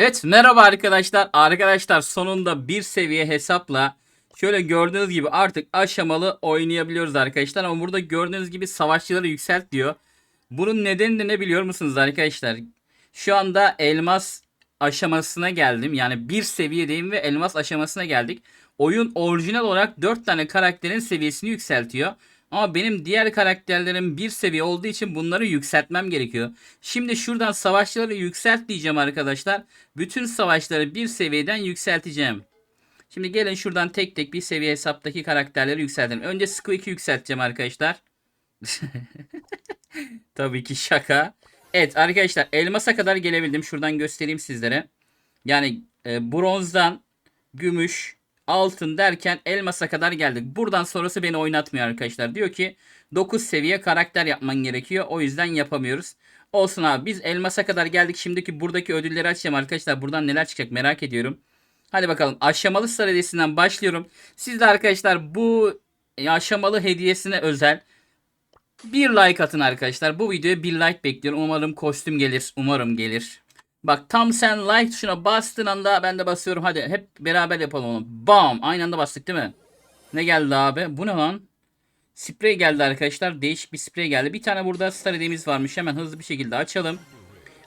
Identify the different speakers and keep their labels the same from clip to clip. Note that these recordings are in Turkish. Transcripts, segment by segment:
Speaker 1: Evet merhaba arkadaşlar. Arkadaşlar sonunda bir seviye hesapla şöyle gördüğünüz gibi artık aşamalı oynayabiliyoruz arkadaşlar. Ama burada gördüğünüz gibi savaşçıları yükselt diyor. Bunun nedeni de ne biliyor musunuz arkadaşlar? Şu anda elmas aşamasına geldim. Yani bir seviyedeyim ve elmas aşamasına geldik. Oyun orijinal olarak 4 tane karakterin seviyesini yükseltiyor. Ama benim diğer karakterlerim bir seviye olduğu için bunları yükseltmem gerekiyor. Şimdi şuradan savaşçıları yükselt diyeceğim arkadaşlar. Bütün savaşları bir seviyeden yükselteceğim. Şimdi gelin şuradan tek tek bir seviye hesaptaki karakterleri yükseltelim. Önce Squeak'i yükselteceğim arkadaşlar. Tabii ki şaka. Evet arkadaşlar elmasa kadar gelebildim. Şuradan göstereyim sizlere. Yani e, bronzdan gümüş, altın derken elmasa kadar geldik. Buradan sonrası beni oynatmıyor arkadaşlar. Diyor ki 9 seviye karakter yapman gerekiyor. O yüzden yapamıyoruz. Olsun abi biz elmasa kadar geldik. Şimdiki buradaki ödülleri açacağım arkadaşlar. Buradan neler çıkacak merak ediyorum. Hadi bakalım aşamalı sıra hediyesinden başlıyorum. Siz de arkadaşlar bu aşamalı hediyesine özel bir like atın arkadaşlar. Bu videoya bir like bekliyorum. Umarım kostüm gelir. Umarım gelir. Bak tam sen like tuşuna bastığın anda ben de basıyorum. Hadi hep beraber yapalım onu. Bam! Aynı anda bastık değil mi? Ne geldi abi? Bu ne lan? Sprey geldi arkadaşlar. Değişik bir sprey geldi. Bir tane burada star hediyemiz varmış. Hemen hızlı bir şekilde açalım.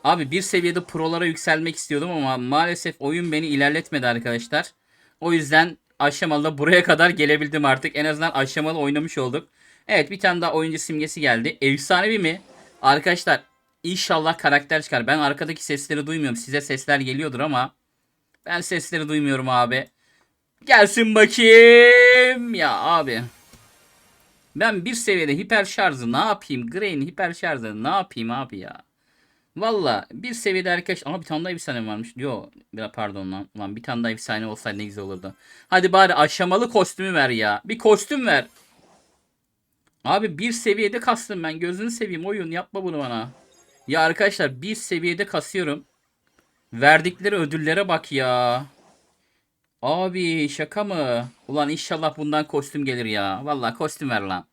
Speaker 1: Abi bir seviyede prolara yükselmek istiyordum ama maalesef oyun beni ilerletmedi arkadaşlar. O yüzden aşamalı buraya kadar gelebildim artık. En azından aşamalı oynamış olduk. Evet bir tane daha oyuncu simgesi geldi. Efsanevi mi? Arkadaşlar inşallah karakter çıkar. Ben arkadaki sesleri duymuyorum. Size sesler geliyordur ama ben sesleri duymuyorum abi. Gelsin bakayım. Ya abi. Ben bir seviyede hiper şarjı ne yapayım? Grey'in hiper şarjı ne yapayım abi ya? Valla bir seviyede arkadaş ama bir tane daha efsane varmış. Yo pardon lan. Lan bir tane daha efsane olsaydı ne güzel olurdu. Hadi bari aşamalı kostümü ver ya. Bir kostüm ver. Abi bir seviyede kastım ben. Gözünü seveyim oyun yapma bunu bana. Ya arkadaşlar bir seviyede kasıyorum. Verdikleri ödüllere bak ya. Abi şaka mı? Ulan inşallah bundan kostüm gelir ya. Vallahi kostüm ver lan.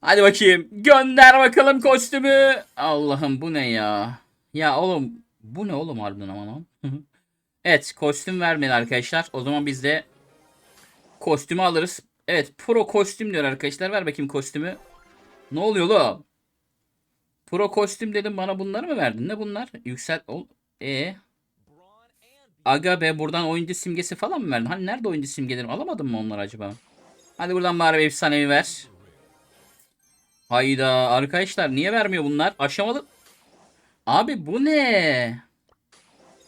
Speaker 1: Hadi bakayım. Gönder bakalım kostümü. Allah'ım bu ne ya? Ya oğlum bu ne oğlum harbiden ama lan. evet kostüm vermedi arkadaşlar. O zaman biz de kostümü alırız. Evet pro kostüm diyor arkadaşlar. Ver bakayım kostümü. Ne oluyor lo? Pro kostüm dedim bana bunları mı verdin? Ne bunlar? Yükselt. Ol. E. Aga be buradan oyuncu simgesi falan mı verdin? Hani nerede oyuncu simgeleri? Alamadın mı onları acaba? Hadi buradan bari bir efsanevi ver. Hayda arkadaşlar niye vermiyor bunlar? Aşamalı. Abi bu ne?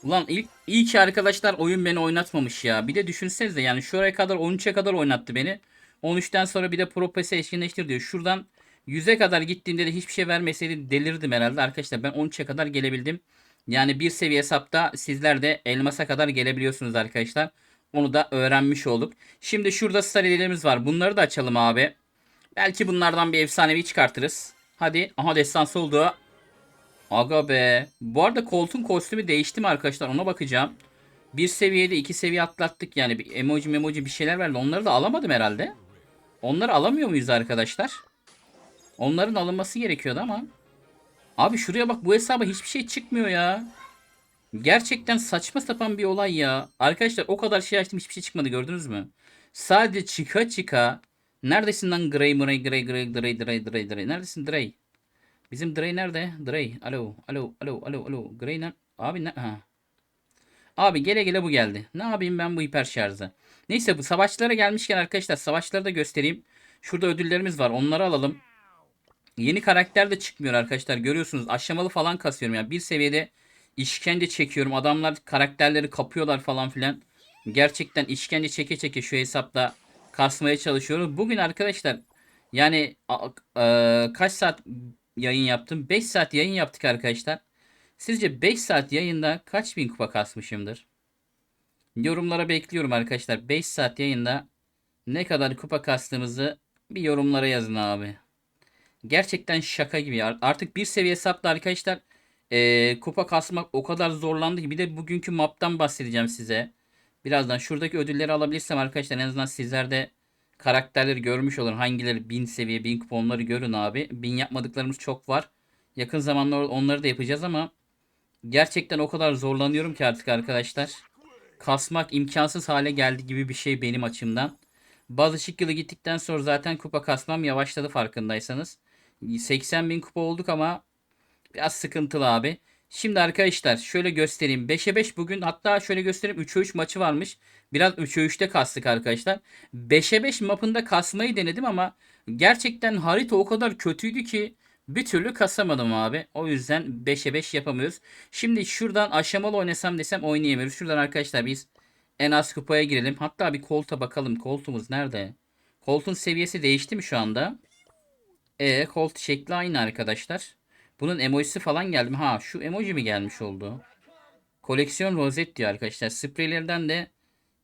Speaker 1: Ulan ilk iyi ki arkadaşlar oyun beni oynatmamış ya. Bir de düşünsenize yani şuraya kadar 13'e kadar oynattı beni. 13'ten sonra bir de Pro Pass'e etkinleştir diyor. Şuradan 100'e kadar gittiğinde de hiçbir şey vermeseydi delirdim herhalde. Arkadaşlar ben 13'e kadar gelebildim. Yani bir seviye hesapta sizler de elmasa kadar gelebiliyorsunuz arkadaşlar. Onu da öğrenmiş olduk. Şimdi şurada star var. Bunları da açalım abi. Belki bunlardan bir efsanevi çıkartırız. Hadi. Aha destansı oldu. Aga be. Bu arada Colt'un kostümü değişti mi arkadaşlar? Ona bakacağım. Bir seviyede iki seviye atlattık. Yani bir emoji memoji bir şeyler verdi. Onları da alamadım herhalde. Onları alamıyor muyuz arkadaşlar? Onların alınması gerekiyordu ama. Abi şuraya bak bu hesaba hiçbir şey çıkmıyor ya. Gerçekten saçma sapan bir olay ya. Arkadaşlar o kadar şey açtım hiçbir şey çıkmadı gördünüz mü? Sadece çıka çıka. Neredesin lan Grey Murray Grey Grey Grey Grey Grey Grey. Neredesin Grey? Bizim Drey nerede? Drey. Alo. Alo. Alo. Alo. Alo. Drey nerede? Abi ne? Ha. Abi gele gele bu geldi. Ne yapayım ben bu hiper şarjı? Neyse bu savaşlara gelmişken arkadaşlar savaşları da göstereyim. Şurada ödüllerimiz var. Onları alalım. Yeni karakter de çıkmıyor arkadaşlar. Görüyorsunuz aşamalı falan kasıyorum. Yani bir seviyede işkence çekiyorum. Adamlar karakterleri kapıyorlar falan filan. Gerçekten işkence çeke çeke şu hesapta kasmaya çalışıyorum. Bugün arkadaşlar yani a- kaç saat yayın yaptım? 5 saat yayın yaptık arkadaşlar. Sizce 5 saat yayında kaç bin kupa kasmışımdır? Yorumlara bekliyorum arkadaşlar. 5 saat yayında ne kadar kupa kastığımızı bir yorumlara yazın abi. Gerçekten şaka gibi. Artık bir seviye hesapta arkadaşlar eee, kupa kasmak o kadar zorlandı ki. Bir de bugünkü map'tan bahsedeceğim size. Birazdan şuradaki ödülleri alabilirsem arkadaşlar en azından sizler de karakterleri görmüş olun. Hangileri 1000 seviye 1000 kupa onları görün abi. 1000 yapmadıklarımız çok var. Yakın zamanda onları da yapacağız ama Gerçekten o kadar zorlanıyorum ki artık arkadaşlar. Kasmak imkansız hale geldi gibi bir şey benim açımdan. Bazı şık yılı gittikten sonra zaten kupa kasmam yavaşladı farkındaysanız. 80 bin kupa olduk ama biraz sıkıntılı abi. Şimdi arkadaşlar şöyle göstereyim. 5'e 5 bugün hatta şöyle göstereyim 3'e 3 maçı varmış. Biraz 3'e 3'te kastık arkadaşlar. 5'e 5 mapında kasmayı denedim ama gerçekten harita o kadar kötüydü ki bir türlü kasamadım abi. O yüzden 5'e 5 yapamıyoruz. Şimdi şuradan aşamalı oynasam desem oynayamıyoruz. Şuradan arkadaşlar biz en az kupaya girelim. Hatta bir kolta bakalım. Koltuğumuz nerede? Koltuğun seviyesi değişti mi şu anda? E kolt şekli aynı arkadaşlar. Bunun emojisi falan geldi mi? Ha şu emoji mi gelmiş oldu? Koleksiyon rozet diyor arkadaşlar. Spreylerden de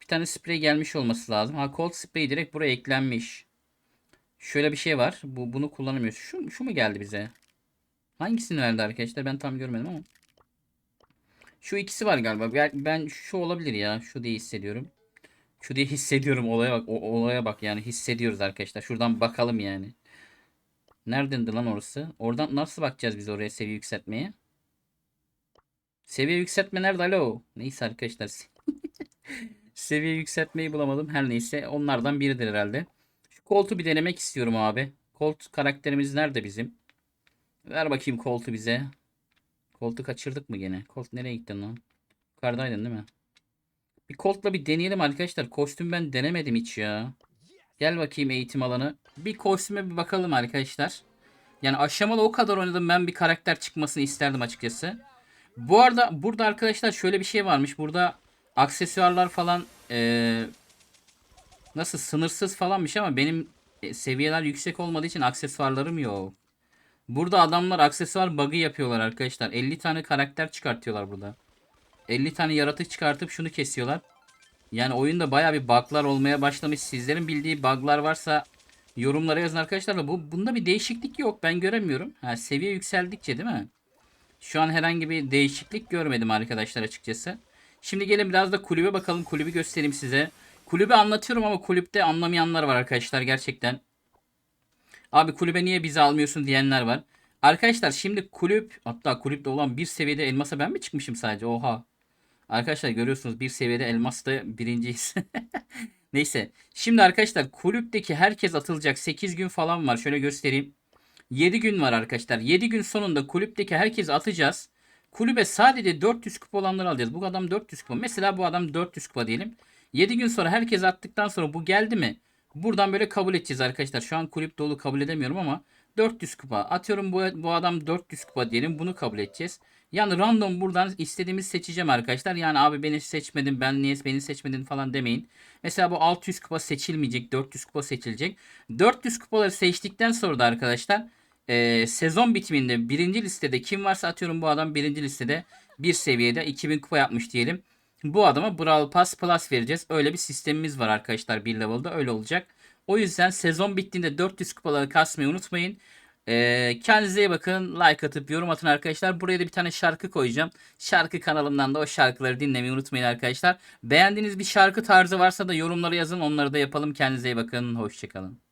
Speaker 1: bir tane sprey gelmiş olması lazım. Ha cold sprey direkt buraya eklenmiş. Şöyle bir şey var. Bu bunu kullanamıyoruz. Şu, şu mu geldi bize? Hangisini verdi arkadaşlar? Ben tam görmedim ama. Şu ikisi var galiba. Ben şu olabilir ya. Şu diye hissediyorum. Şu diye hissediyorum olaya bak. O, olaya bak yani hissediyoruz arkadaşlar. Şuradan bakalım yani. Neredendi lan orası? Oradan nasıl bakacağız biz oraya seviye yükseltmeye? Seviye yükseltme nerede alo? Neyse arkadaşlar. seviye yükseltmeyi bulamadım. Her neyse onlardan biridir herhalde. Şu koltuğu bir denemek istiyorum abi. Colt karakterimiz nerede bizim? Ver bakayım koltuğu bize. Colt'u kaçırdık mı gene? Colt nereye gittin lan? Yukarıdaydın değil mi? Bir Colt'la bir deneyelim arkadaşlar. Kostüm ben denemedim hiç ya. Gel bakayım eğitim alanı. Bir kostüme bir bakalım arkadaşlar. Yani aşamalı o kadar oynadım ben bir karakter çıkmasını isterdim açıkçası. Bu arada burada arkadaşlar şöyle bir şey varmış. Burada aksesuarlar falan eee, nasıl sınırsız falanmış ama benim e, seviyeler yüksek olmadığı için aksesuarlarım yok. Burada adamlar aksesuar bug'ı yapıyorlar arkadaşlar. 50 tane karakter çıkartıyorlar burada. 50 tane yaratık çıkartıp şunu kesiyorlar. Yani oyunda baya bir bug'lar olmaya başlamış. Sizlerin bildiği bug'lar varsa yorumlara yazın arkadaşlar. da Bu bunda bir değişiklik yok. Ben göremiyorum. Ha, seviye yükseldikçe değil mi? Şu an herhangi bir değişiklik görmedim arkadaşlar açıkçası. Şimdi gelin biraz da kulübe bakalım. Kulübü göstereyim size. Kulübü anlatıyorum ama kulüpte anlamayanlar var arkadaşlar gerçekten. Abi kulübe niye bizi almıyorsun diyenler var. Arkadaşlar şimdi kulüp hatta kulüpte olan bir seviyede elmasa ben mi çıkmışım sadece? Oha. Arkadaşlar görüyorsunuz bir seviyede elmasta birinciyiz. Neyse. Şimdi arkadaşlar kulüpteki herkes atılacak. 8 gün falan var. Şöyle göstereyim. 7 gün var arkadaşlar. 7 gün sonunda kulüpteki herkesi atacağız. Kulübe sadece 400 kupa olanları alacağız. Bu adam 400 kupa. Mesela bu adam 400 kupa diyelim. 7 gün sonra herkes attıktan sonra bu geldi mi? Buradan böyle kabul edeceğiz arkadaşlar. Şu an kulüp dolu kabul edemiyorum ama 400 kupa. Atıyorum bu, bu adam 400 kupa diyelim. Bunu kabul edeceğiz. Yani random buradan istediğimiz seçeceğim arkadaşlar. Yani abi beni seçmedin ben niye beni seçmedin falan demeyin. Mesela bu 600 kupa seçilmeyecek. 400 kupa seçilecek. 400 kupaları seçtikten sonra da arkadaşlar e, sezon bitiminde birinci listede kim varsa atıyorum bu adam birinci listede bir seviyede 2000 kupa yapmış diyelim. Bu adama Brawl Pass Plus vereceğiz. Öyle bir sistemimiz var arkadaşlar bir level'da öyle olacak. O yüzden sezon bittiğinde 400 kupaları kasmayı unutmayın. Ee, kendinize iyi bakın. Like atıp yorum atın arkadaşlar. Buraya da bir tane şarkı koyacağım. Şarkı kanalımdan da o şarkıları dinlemeyi unutmayın arkadaşlar. Beğendiğiniz bir şarkı tarzı varsa da yorumlara yazın. Onları da yapalım. Kendinize iyi bakın. Hoşçakalın.